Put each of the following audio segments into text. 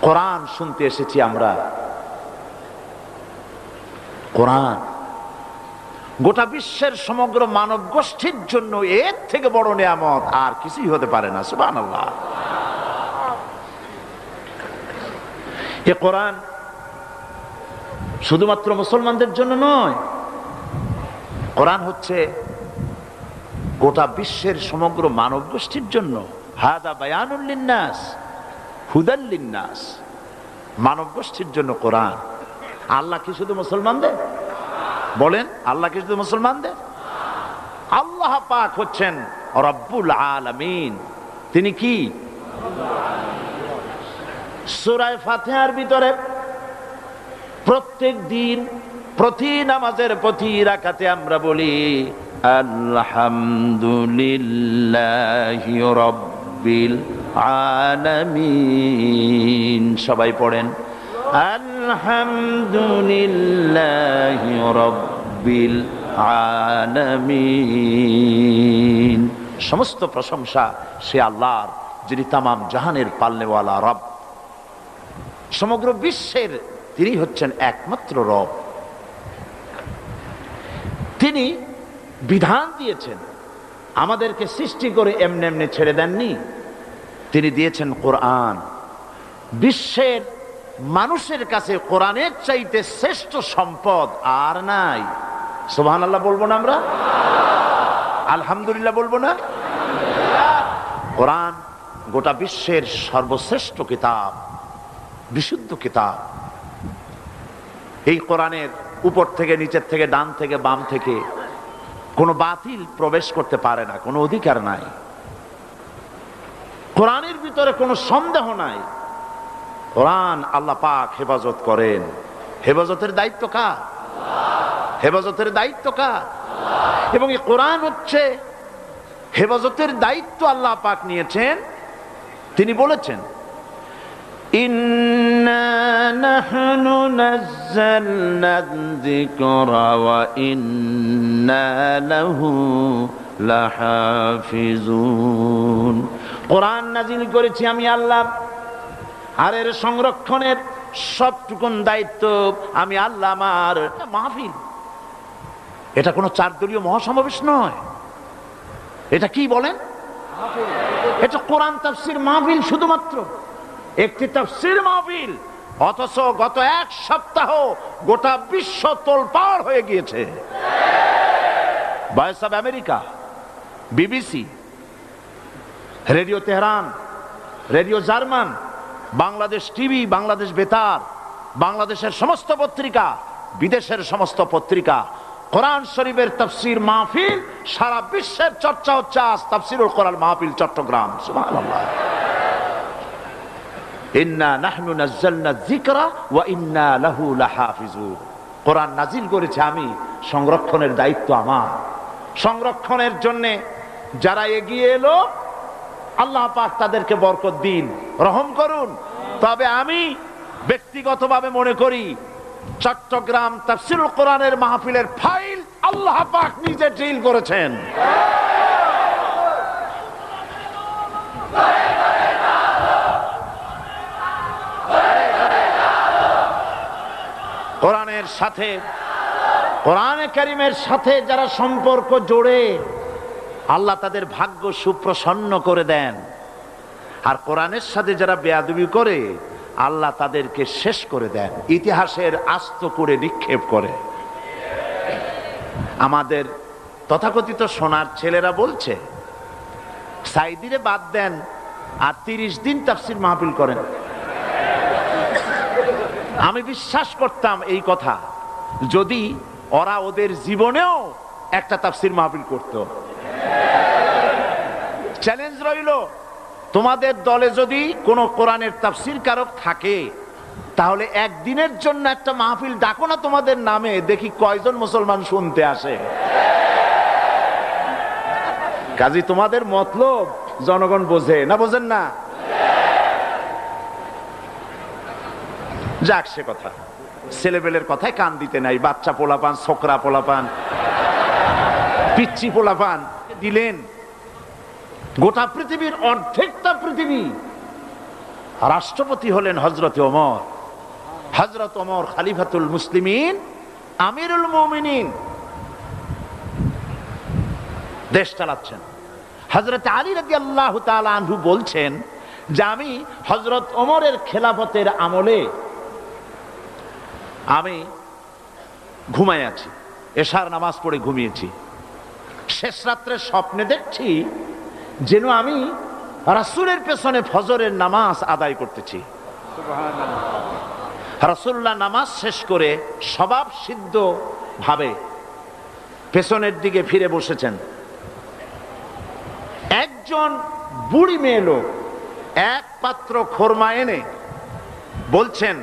কোরআন শুনতে এসেছি আমরা। কোরআন। গোটা বিশ্বের সমগ্র মানব গোষ্ঠীর জন্য এর থেকে বড় নিয়ামত আর কিছুই হতে পারে না সুবান এ কোরআন শুধুমাত্র মুসলমানদের জন্য নয়, কোরআন হচ্ছে গোটা বিশ্বের সমগ্র মানব গোষ্ঠীর জন্য। হাদা বায়ানুল্লিন্নাস হুদাল্লিন্নাস মানব গোষ্ঠীর জন্য কোরআন। আল্লাহ কি শুধু মুসলমানদের বলেন, আল্লাহ কি শুধু মুসলমানদের আল্লাহ পাক হচ্ছেন রব্বুল আলামিন। তিনি কি? সুরায় ফাতিহার ভিতরে প্রত্যেক দিন প্রতি নামাজের প্রতি রাখাতে আমরা বলি, আলহামদুলিল্লাহ রব্বিল আলামিন। সবাই পড়েন, আলহামদুলিল্লাহ রব্বিল আলামিন। সমস্ত প্রশংসা সে আল্লাহর, যিনি তামাম জাহানের পাল্লেওয়ালা রব। সমগ্র বিশ্বের তিনি হচ্ছেন একমাত্র রব। তিনি বিধান দিয়েছেন, আমাদেরকে সৃষ্টি করে এমনি এমনি ছেড়ে দেননি। তিনি দিয়েছেন কোরআন। বিশ্বের মানুষের কাছে কোরআনের চাইতে শ্রেষ্ঠ সম্পদ আর নাই। সোহান আল্লাহ বলব না আমরা? আলহামদুলিল্লাহ বলব না? কোরআন গোটা বিশ্বের সর্বশ্রেষ্ঠ কিতাব, বিশুদ্ধ কিতাব। এই কোরআনের উপর থেকে, নিচের থেকে, ডান থেকে, বাম থেকে কোনো বাতিল প্রবেশ করতে পারে না, কোনো অধিকার নাই। কোরআনের ভিতরে কোনো সন্দেহ নাই। কোরআন আল্লাহ পাক হেফাজত করেন। হেফাজতের দায়িত্ব কার? হেফাজতের দায়িত্ব কার? এবং এই কোরআন হচ্ছে হেফাজতের দায়িত্ব আল্লাহ পাক নিয়েছেন। তিনি বলেছেন, ইন্না কোরআন নাজিল করেছি আমি আল্লাহ। আর এর সংরক্ষণের সবটুকুন দায়িত্ব আমি আল্লাহ আমার। মাহফিল। এটা কোনো চারদলীয় মহাসমাবেশ নয়। এটা কি বলেন? এটা কোরআন তাফসির মাহফিল শুধুমাত্র। একটি তাফসির মাহফিল। অথচ গত এক সপ্তাহ গোটা বিশ্ব তোলপাড় হয়ে গিয়েছে। Voice of America, BBC radio Tehran, radio German, Bangladesh TV, Bangladesh বেতার, বাংলাদেশের সমস্ত পত্রিকা, বিদেশের সমস্ত পত্রিকা, কোরআন শরীফের তফসির মাহফিল, সারা বিশ্বের চর্চা হচ্ছে আজ তফসিরুল কোরআন মাহফিল চট্টগ্রাম। কোরআন নাজিল করেছে আমি, সংরক্ষণের দায়িত্ব আমার। সংরক্ষণের জন্য যারা এগিয়ে এলো আল্লাহ পাক তাদেরকে বরকত দিন, রহম করুন। তবে আমি ব্যক্তিগতভাবে মনে করি, চট্টগ্রাম তাফসিরুল কোরআনের মাহফিলের ফাইল আল্লাহ পাক নিজে ডিল করেছেন। কোরআনের সাথে, কোরআনে কারিমের সাথে যারা সম্পর্ক জোড়ে আল্লাহ তাদের ভাগ্য সুপ্রসন্ন করে দেন। আর কোরআনের সাথে যারা বেয়াদবি করে, আল্লাহ তাদেরকে শেষ করে দেন। ইতিহাসের আস্ত করে নিক্ষেপ করে। আমাদের তথাকথিত সোনার ছেলেরা বলছে সাইদিরে বাদ দেন আর তিরিশ দিন তাফসির মাহফিল করেন। আমি বিশ্বাস করতাম এই কথা। যদি ওরা ওদের জীবনেও একটা তাফসির মাহফিল করত। চ্যালেঞ্জ রইল। তোমাদের দলে যদি কোনো কোরআনের তাফসির কারক থাকে, তাহলে একদিনের জন্য একটা মাহফিল ডাকো না তোমাদের নামে, দেখি কয়জন মুসলমান শুনতে আসে। কাজী, তোমাদের মতলব জনগণ বোঝে, না বোঝেন না? যাক সে কথা। ছেলেবেলের কথায় কান দিতে নাই, বাচ্চা পোলাপান, ছোকরা পোলাপান পিচ্ছি পোলাপান, দিলেন। গোটা পৃথিবীর অর্ধেকটা পৃথিবী রাষ্ট্রপতি হলেন হজরত ওমর। হজরত ওমর খালিফাতুল মুসলিমিন, আমিরুল মোমিনিন। দেশ চালাচ্ছেন। হজরত আলী রাজি আল্লাহ আনহু বলছেন যে আমি হজরত ওমরের খেলাফতের আমলে আমি ঘুমাই আছি, এশার নামাজ পড়ে ঘুমিয়েছি। শেষ রাত্রে স্বপ্নে দেখছি যেন আমি রাসুলের পেছনে ফজরের নামাজ আদায় করতেছি। রাসুল্লাহ নামাজ শেষ করে স্বভাব সিদ্ধ ভাবে পেছনের দিকে ফিরে বসেছেন। একজন বুড়ি মেয়ে লোক এক পাত্র খোরমা এনে বলছেন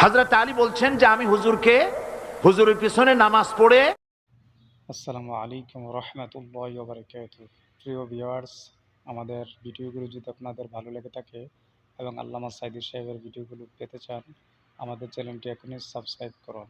হজরত আলী বলছেন যে আমি হুজুরকে হুজুরের পিছনে নামাজ পড়ে আসসালামু আলাইকুম রহমতুল্লাহ বারকাত প্রিয় ভিউয়ার্স, আমাদের ভিডিওগুলো যদি আপনাদের ভালো লেগে থাকে এবং আল্লামা সাইদি সাহেবের ভিডিওগুলো পেতে চান, আমাদের চ্যানেলটি এখনই সাবস্ক্রাইব করুন।